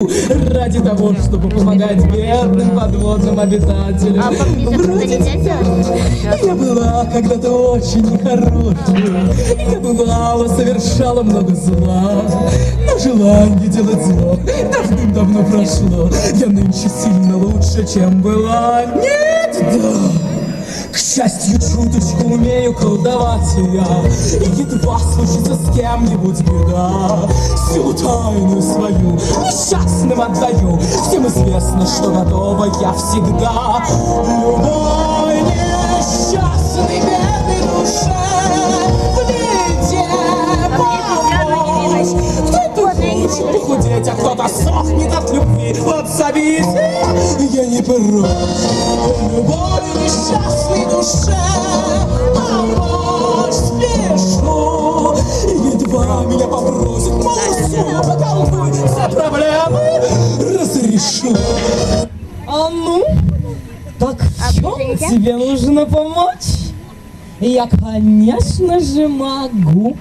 Ради того, чтобы помогать бедным подводным обитателям. А поближе как-то Вроде тебя. Я была когда-то очень хорошей. Я бывала, совершала много зла. Но желание делать зло давным-давно прошло. Я нынче сильно лучше, чем была. Нет, да. К счастью, чуточку умею колдовать я. И едва случится с кем-нибудь беда. Силу тайную свою несчастным отдаю. Всем известно, что готова я всегда. Любой а кто-то сохнет от любви? Подзовите, я не прочь Любой несчастной душе. Помочь спешу И едва меня попросит малую поколдуй Все проблемы разрешу. А ну, так в чем тебе нужно помочь? Я, конечно же, могу